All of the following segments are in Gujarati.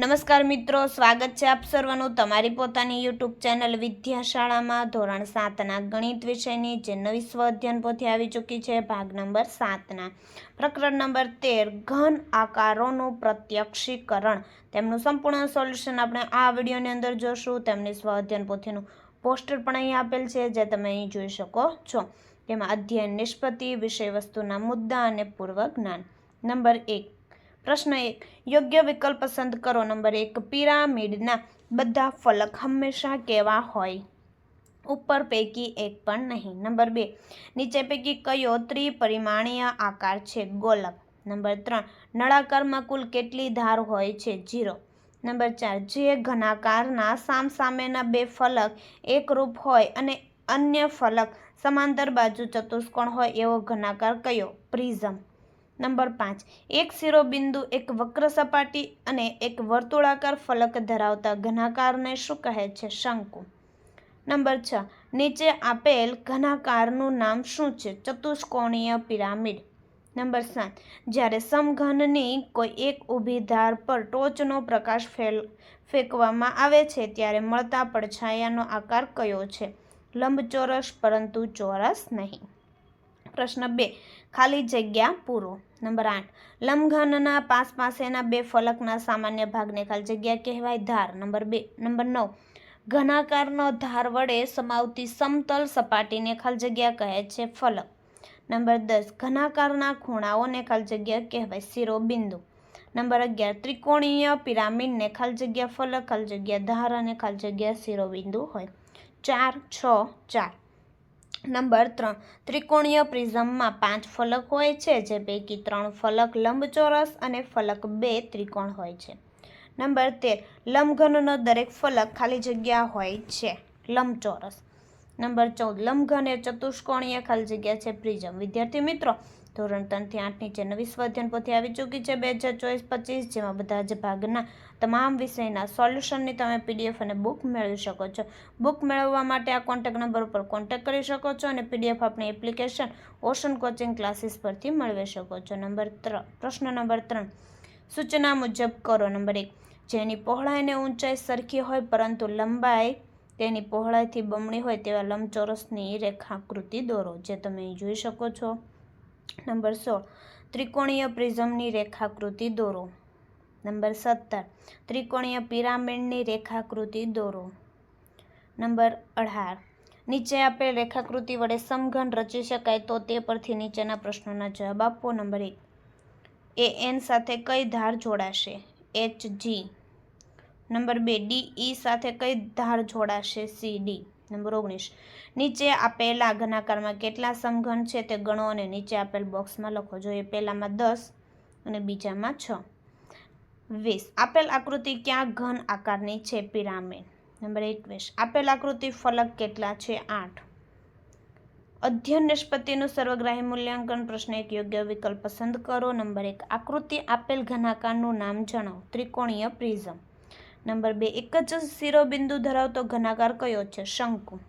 નમસ્કાર મિત્રો, સ્વાગત છે આપ સર્વનું તમારી પોતાની યુટ્યુબ ચેનલ વિદ્યાશાળામાં ધોરણ સાતના ગણિત વિષયની, જે નવી સ્વ અધ્યયન પોથી આવી ચૂકી છે, ભાગ નંબર સાતના. પ્રકરણ નંબર તેર, ઘન આકારોનું પ્રત્યક્ષીકરણ. તેમનું સંપૂર્ણ સોલ્યુશન આપણે આ વિડીયોની અંદર જોશું. તેમની સ્વ અધ્યયન પોથીનું પોસ્ટર પણ અહીં આપેલ છે, જે તમે અહીં જોઈ શકો છો. તેમાં અધ્યયન નિષ્પત્તિ વિષય વસ્તુના મુદ્દા અને પૂર્વ જ્ઞાન. નંબર એક પ્રશ્ન એક, યોગ્ય વિકલ્પ પસંદ કરો. નંબર એક, પિરામિડના બધા ફલક હંમેશા કેવા હોય? ઉપર પૈકી એક પણ નહીં. નંબર બે, નીચે પૈકી કયો ત્રિપરિમાણીય આકાર છે? ગોલક. નંબર ત્રણ, નળાકારમાં કુલ કેટલી ધાર હોય છે? જીરો નંબર ચાર, જે ઘનાકારના સામસામેના બે ફલક એકરૂપ હોય અને અન્ય ફલક સમાંતર બાજુ ચતુષ્કોણ હોય એવો ઘનાકાર કયો? પ્રિઝમ. નંબર પાંચ. એક શિરોબિંદુ, એક વક્ર સપાટી અને એક વર્તુળાકાર ફલક ધરાવતા ઘનાકારને શું કહે છે? શંકુ. નંબર છ. નીચે આપેલ ઘનાકારનું નામ શું છે? ચતુષ્કોણીય પિરામિડ. નંબર સાત. જ્યારે સમઘનની કોઈ એક ઊભી ધાર પર ટોચનો પ્રકાશ ફેલ, ફેંકવામાં આવે છે, ત્યારે મળતા પડછાયાનો આકાર કયો છે? લંબચોરસ, પરંતુ ચોરસ નહીં. પ્રશ્ન બે. ખાલી જગ્યા પૂરો. નંબર આઠ. લંબઘનના પાસ પાસેના બે ફલકના સામાન્ય ભાગને ખાલી જગ્યા કહેવાય ધાર. નંબર બે. નંબર નવ. ઘનાકારનો ધાર વડે સમાવતી સમતલ સપાટીને ખાલી જગ્યા કહે છે ફલક. નંબર દસ. ઘનાકારના ખૂણાઓને ખાલી જગ્યા કહેવાય શિરોબિંદુ. નંબર અગિયાર. ત્રિકોણીય પિરામિડને ખાલી જગ્યા ફલક, ખાલી જગ્યા ધાર અને ખાલી જગ્યા શિરોબિંદુ હોય. ચાર, છ, ચાર. નંબર ત્રણ. ત્રિકોણીય પ્રિઝમમાં પાંચ ફલક હોય છે, જે પૈકી ત્રણ ફલક લંબચોરસ અને ફલક બે ત્રિકોણ હોય છે. નંબર તેર. લંબઘનનો દરેક ફલક ખાલી જગ્યા હોય છે, લંબચોરસ. નંબર ચૌદ. લંબઘન એ ચતુષ્કોણીય ખાલી જગ્યા છે, પ્રિઝમ. વિદ્યાર્થી મિત્રો ધોરણ ત્રણથી આઠની જે નવી સ્વાધ્યાયન પોથી આવી ચૂકી છે બે હજાર ચોવીસ પચીસ, જેમાં બધા જ ભાગના તમામ વિષયના સોલ્યુશનની તમે પીડીએફ અને બુક મેળવી શકો છો. બુક મેળવવા માટે આ કોન્ટેક નંબર ઉપર કોન્ટેક્ટ કરી શકો છો અને પીડીએફ આપણી એપ્લિકેશન ઓશન કોચિંગ ક્લાસીસ પરથી મેળવી શકો છો. નંબર ત્રણ પ્રશ્ન નંબર ત્રણ, સૂચના મુજબ કરો. નંબર એક, જેની પહોળાઈ અને ઊંચાઈ સરખી હોય પરંતુ લંબાઈ તેની પહોળાઈથી બમણી હોય તેવા લંબચોરસની રેખાકૃતિ દોરો, જે તમે જોઈ શકો છો. નંબર સોળ, ત્રિકોણીય પ્રિઝમની રેખાકૃતિ દોરો. નંબર સત્તર, ત્રિકોણીય પિરામિડની રેખાકૃતિ દોરો. નંબર અઢાર, નીચે આપેલ રેખાકૃતિ વડે સમઘન રચી શકાય તો તે પરથી નીચેના પ્રશ્નોના જવાબ આપો. નંબર એક, એ એન સાથે કઈ ધાર જોડાશે? H G. નંબર બે, ડી ઈ સાથે કઈ ધાર જોડાશે? C, D. નંબર ઓગણીસ. નીચે આપેલા ઘનાકારમાં કેટલા સમઘન છે તે ગણો અને નીચે આપેલ બોક્સમાં લખો. જોઈએ પહેલામાં દસ અને બીજામાં છ. વીસ. આપેલ આકૃતિ ક્યાં ઘન આકારની છે? પિરામિડ. નંબર એકવીસ. આપેલ આકૃતિ ફલક કેટલા છે? આઠ. અધ્યયન નિષ્પત્તિનું સર્વગ્રાહી મૂલ્યાંકન પ્રશ્ન એક. યોગ્ય વિકલ્પ પસંદ કરો. નંબર એક. આકૃતિ આપેલ ઘનાકારનું નામ જણાવો. ત્રિકોણીય પ્રિઝમ. નંબર બે, એક જ શિરોબિંદુ ધરાવતો ઘનાકાર કયો છે? શંકુ.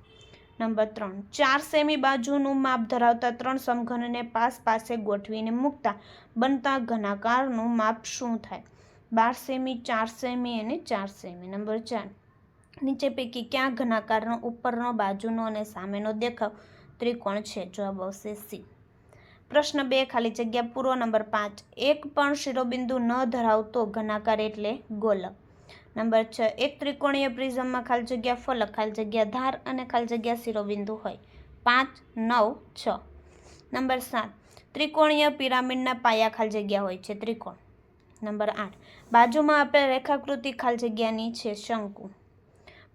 નંબર ત્રણ, ચાર સેમી બાજુનું માપ ધરાવતા ત્રણ સમઘનને પાસ પાસે ગોઠવીને મૂકતા બનતા ઘનાકારનું માપ શું થાય? બાર સેમી, ચાર સેમી અને ચાર સેમી. નંબર ચાર, નીચે પૈકી ક્યાં ઘનાકારનો ઉપરનો બાજુનો અને સામેનો દેખાવ ત્રિકોણ છે? જવાબ આવશે સી. પ્રશ્ન બે, ખાલી જગ્યા પૂરો. નંબર પાંચ, એક પણ શિરોબિંદુ ન ધરાવતો ઘનાકાર એટલે ગોલક. નંબર છ, એક ત્રિકોણીય પ્રિઝમમાં ખાલી જગ્યા ફલક, ખાલી જગ્યા ધાર અને ખાલી જગ્યા શિરોબિંદુ હોય. પાંચ, નવ, છ. નંબર સાત, ત્રિકોણીય પિરામિડના પાયા ખાલી જગ્યા હોય છે, ત્રિકોણ. નંબર આઠ, બાજુમાં આપેલ રેખાકૃતિ ખાલી જગ્યાની છે, શંકુ.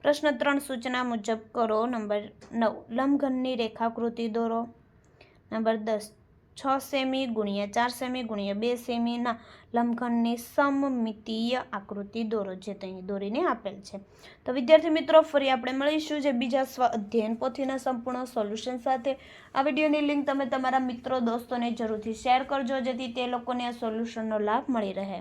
પ્રશ્ન ત્રણ, સૂચના મુજબ કરો. નંબર નવ, લંબઘનની રેખાકૃતિ દોરો. નંબર દસ છ સેમી ગુણ્યા ચાર સેમી ગુણ્યા બે સેમીના લંબઘનની સમમિતીય આકૃતિ દોરો, જે અહીં દોરીને આપેલ છે. તો વિદ્યાર્થી મિત્રો, ફરી આપણે મળીશું જે બીજા સ્વ અધ્યયન પોથીના સંપૂર્ણ સોલ્યુશન સાથે. આ વિડીયોની લિંક તમે તમારા મિત્રો, દોસ્તોને જરૂરથી શેર કરજો, જેથી તે લોકોને આ સોલ્યુશનનો લાભ મળી રહે.